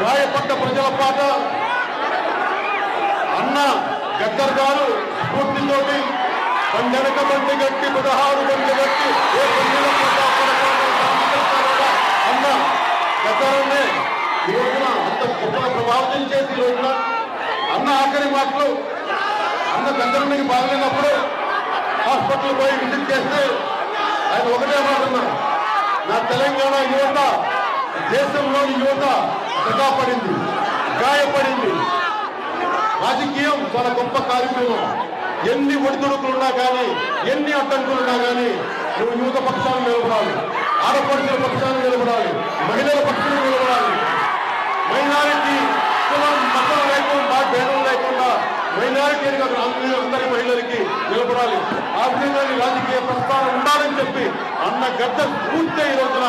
గాయపడ్డ ప్రజల పాట. అన్న గద్దర్ గారు స్ఫూర్తితోటి పంజనక బండి గట్టి పదహారు బండి గట్టి ఏ పండుగ అన్న గద్దరన్నే ఈ రోజున అంత గొప్పగా ప్రభావితం చేసి ఈ రోజున అన్న ఆఖరి మాటలు అన్న గద్దరునికి బాగలేనప్పుడు హాస్పిటల్ పోయి విజిట్ చేస్తే ఆయన ఒకటే మాట నా తెలంగాణ యువత దేశంలోని యువత పడింది గాయపడింది. రాజకీయం చాలా గొప్ప కార్యక్రమం. ఎన్ని ఒడిదుడుకులున్నా కానీ ఎన్ని అడ్డంకులున్నా కానీ నువ్వు యువత పక్షాన్ని నిలబడాలి. ఆడపడుచుల పక్షాన్ని నిలబడాలి. మహిళల పక్షాన్ని నిలబడాలి. మైనారిటీ కులం మతం లేకుండా భేదం లేకుండా మైనారిటీగా అందరి మహిళలకి నిలబడాలి. ఆ విధంగా రాజకీయ ప్రస్థానం ఉండాలని చెప్పి అన్న గద్ద పూర్తి ఈ రోజున.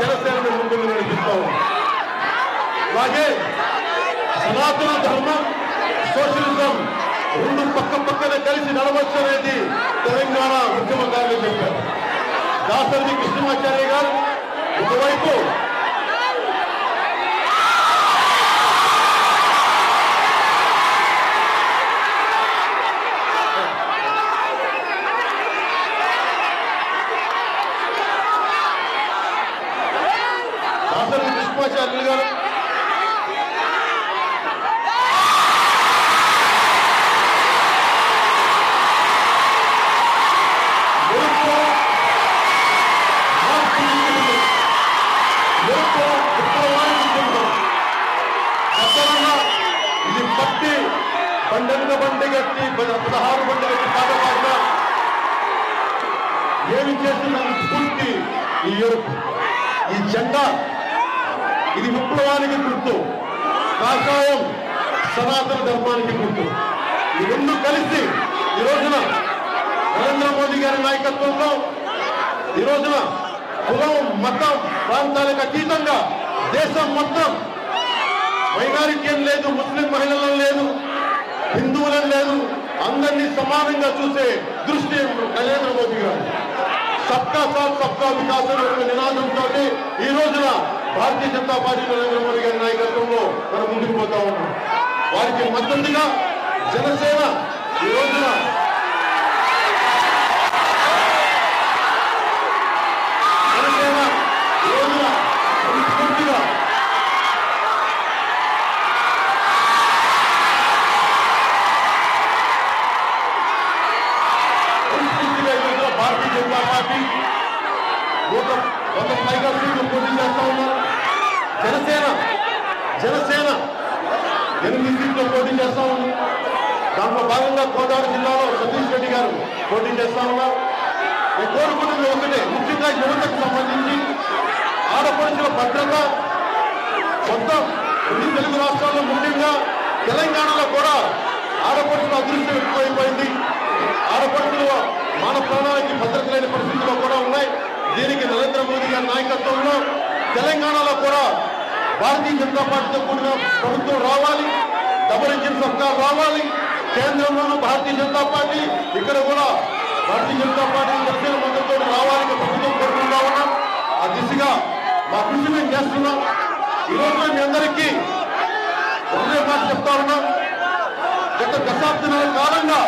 జనసేన ముందుకు నడిపిస్తాం. అలాగే సనాతన ధర్మం సోషలిజం రెండు పక్క పక్కన కలిసి నడవచ్చు అనేది తెలంగాణ ఉద్యమకారులు చెప్పారు. దాసరి కృష్ణమాచార్య గారు ఒకవైపు పన్నెండు బండి కట్టి పదహారు బండి గట్టి పాట పాడిన ఏమి చేస్తుందని స్ఫూర్తి ఈ ఎరుపు ఈ జెండా. ఇది విప్లవానికి గుర్తు. కాషాయం సనాతన ధర్మానికి గుర్తు. ఈ రెండు కలిసి ఈ రోజున నరేంద్ర మోదీ గారి నాయకత్వంలో ఈ రోజున కులం మతం ప్రాంతాలకు అతీతంగా దేశం మొత్తం మైనారిటీ లేదు ముస్లిం మహిళలను లేదు. హిందువులను లేదు. అందరినీ సమానంగా చూసే దృష్టి నరేంద్ర మోదీ గారు. సబ్కా సాత్ సబ్కా వికాస్ అనే నినాదంతో ఈ రోజున భారతీయ జనతా పార్టీ నరేంద్ర మోదీ గారి నాయకత్వంలో మనం ముందుకు పోతా ఉన్నాం. వారికి మద్దతుగా జనసేన ఈ రోజున నూట వంద పైగా సీట్లు పోటీ చేస్తా ఉన్నారు. జనసేన జనసేన ఎనిమిది సీట్లు పోటీ చేస్తా ఉంది. దాంట్లో భాగంగా గోదావరి జిల్లాలో సతీష్ రెడ్డి గారు పోటీ చేస్తా ఉన్నారు. నేను కోరుకున్నది ఒకటే ముఖ్యంగా యువతకు సంబంధించి ఆడపడుచుల భద్రత మొత్తం రెండు తెలుగు రాష్ట్రాల్లో ముఖ్యంగా తెలంగాణలో కూడా ఆడపడుచుల అదృష్టం ఎక్కువైపోయింది. ఆడపడుచులు మాన ప్రాణాలకి భద్రత లేని పరిస్థితుల్లో కూడా ఉన్నాయి. దీనికి నరేంద్ర మోదీ గారి నాయకత్వంలో తెలంగాణలో కూడా భారతీయ జనతా పార్టీతో కూడిన ప్రభుత్వం రావాలి డబుల్ ఇంజిన్ సర్కార్ రావాలి కేంద్రంలోనూ భారతీయ జనతా పార్టీ ఇక్కడ కూడా భారతీయ జనతా పార్టీ దక్షిణ మద్దతు రావాలని ప్రభుత్వం కోరుకుంటా ఉన్నాం. ఆ దిశగా మా కృషి మేము చేస్తున్నాం. ఈ రోజు మీ అందరికీ ఒకటే మాట చెప్తా ఉన్నాం. గత దశాబ్దాల కాలంగా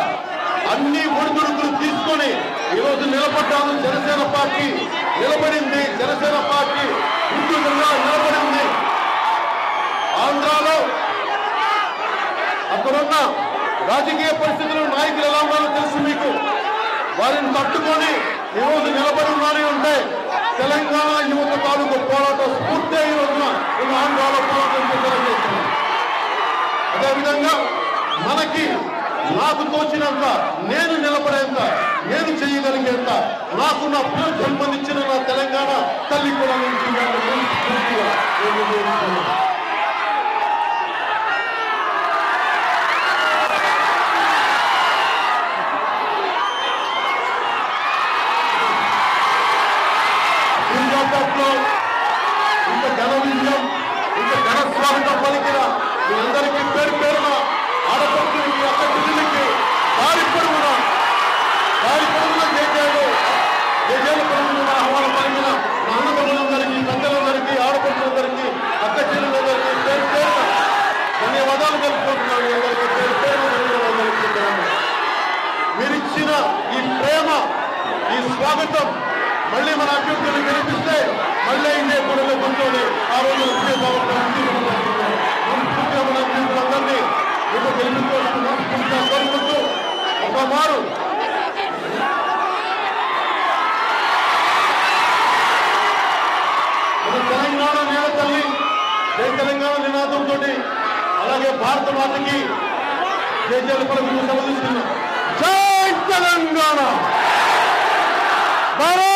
అన్ని ఒడిదుడుకులు తీసుకొని ఈరోజు రోజు నిలబడ్డాము జనసేన పార్టీ. నిలబడింది జనసేన పార్టీ. ఉద్యోగంగా నిలబడింది. ఆంధ్రాలో అక్కడున్న రాజకీయ పరిస్థితులు నాయకులు ఎలా ఉన్నారో తెలుసు మీకు. వారిని తట్టుకొని ఈ రోజు నిలబడి ఉన్నారని ఉంటే తెలంగాణ యువత తాలూకు పోరాట స్ఫూర్తి ఈ రోజున ఈ ఆంధ్రాలో పోరాటం చేసేలా చేస్తున్నాం అదేవిధంగా మనకి నాకు తోచినంత నేను నిలబడేంత నేను చేయగలిగేంత నాకు నా పిల్లలు సంబంధించిన నా తెలంగాణ తల్లి కూడా ఇంత ఘన విజయం ఇంత ఘన స్వాగతం పలికిన మీ అందరికీ పేరు పేరున ఆడపడుతులకి యొక్క బిల్డింగ్కి దారి పొరుగున దారి పొరుగున జేజేలు జేజేల పొరుగున ఆహ్వాన పలికిన మా అన్నదమ్ములందరికీ పెద్దలందరికీ ఆడపడులందరికీ అక్క చెల్లెలందరికీ పేరు పేరు ధన్యవాదాలు తెలుపుకుంటున్నాను. పేరు పేరు ధన్యవాదాలు తెలుపుకుంటున్నాను ఈ ప్రేమ ఈ స్వాగతం మళ్ళీ మన అభ్యర్థులు గెలిపిస్తే మళ్ళీ ఇదే పొడలు కొంచెం ఆ రోజు వచ్చే సంవత్సరం ఒక మారు తెలంగాణ నేల తల్లి జై తెలంగాణ నినాదంతో అలాగే భారత మాతకి జై జై సంబంధిస్తున్నాం జై తెలంగాణ. భారత్